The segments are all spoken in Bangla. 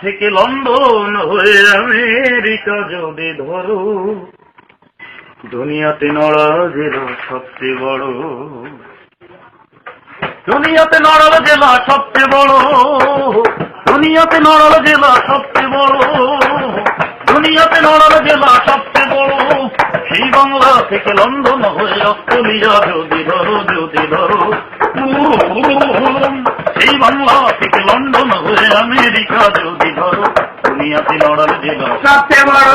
থেকে লন্ডন হয়ে আমেরিকা যদি ধরো, দুনিয়াতে নড়া জেলা সবচেয়ে বড়। দুনিয়াতে নড়াল জেলা সবচেয়ে বড়। দুনিয়াতে নড়াল জেলা সবচেয়ে বড়। দুনিয়াতে নড়াল জেলা সবচেয়ে বড়। সেই বাংলা থেকে লন্ডন হয়ে অস্ট্রেলিয়া যদি ধরো যদি ধরো সেই বাংলা থেকে লন্ডন হয়ে আমেরিকা যদি ধরো দুনিয়াতে জেলা। সবচেয়ে বড়।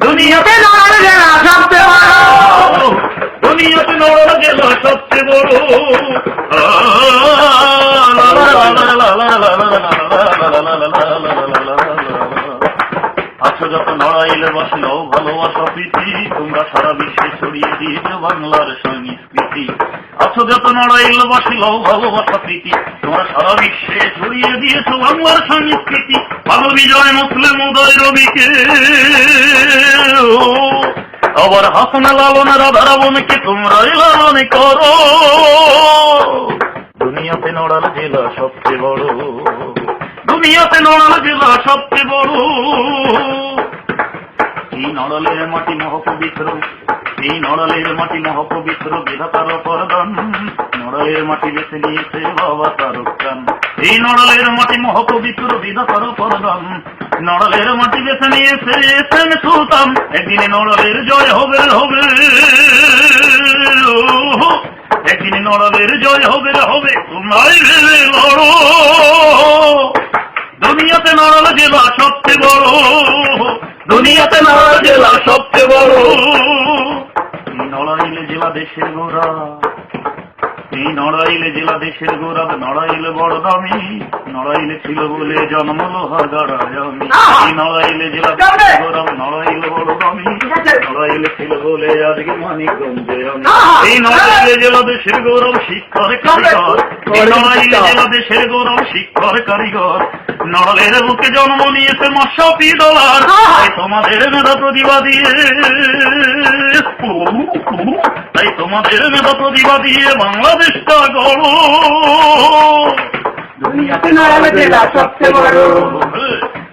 দুনিয়াতে নড়াল জেলা সবচেয়ে বড়। দুনিয়াতে নড়াল জেলা সবচেয়ে বড়। আছো যত নড়াইলে বসল ভালোবাসা প্রীতি তোমরা সারা বিশ্বে ছড়িয়ে বাংলার সংস্কৃতি। আছো যত ভালোবাসা প্রীতি, তোমরা সারা বিশ্বে ছড়িয়ে বাংলার সংস্কৃতি। ভালো বিজয় মুসলিম উদয় রবিকে। আবার হাসনা লালন রাধা রাবণকে তোমরাই লালন করো। দুনিয়াতে নড়াল জেলা সবচেয়ে বড়। দুনিয়াতে নড়াল জেলা সবচেয়ে বড়। এই নড়ালের মাটি মহাপবিত্র, এই নড়ালের মাটি মহাপবিত্র, বিধাতার পরদান। নড়ালের মাটি বেছে নিয়েছে বাবা তারকান এই নড়ালের মাটি মহাপবিত্র, বিধাতার পরদান। নড়ালের মাটি বেছে নিয়েছে সুলতান। একদিনে নড়ালের জয় হবে হবে। একদিনে নড়ালের জয় হবে হবে। তোমরাই ভেবে লড়ো দুনিয়াতে নড়াল জেলা সবচেয়ে বড়। দুনিয়াতে না জেলা সবচেয়ে বড়। এই নড়াইলে জেলা দেশের গৌরব এই নড়াইলে জেলা দেশের গৌরব নড়াইলে বড় দামি নড়াইলে ছিল বলে জন্ম লোহা আমি। এই নড়াইলে জেলা দেশের গোড়া নড়াইলে বড় দামি নড়াইলে বলে আজকে মানিকগঞ্জে এই নড়াইলে জেলা দেশের গৌরব শিক্ষার কারিগর। এই নড়াইলে জেলা দেশের গৌরব শিক্ষার কারিগর। নড়ালের বুকে জন্ম নিয়েছে মশাপি ডলার তাই তোমাদের মেধা প্রতিভা দিয়ে তাই তোমাদের মেধা প্রতিভা দিয়ে বাংলাদেশটা গড়। দুনিয়াতে নড়াল জেলা সবচেয়ে বড়।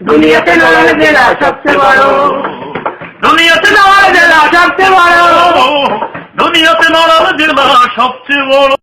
দুনিয়াতে নড়াল জেলা সবচেয়ে বড়। দুনিয়াতে নড়াল জেলা সবচেয়ে বড় দুনিয়াতে নড়াল জেলা সবচেয়ে বড়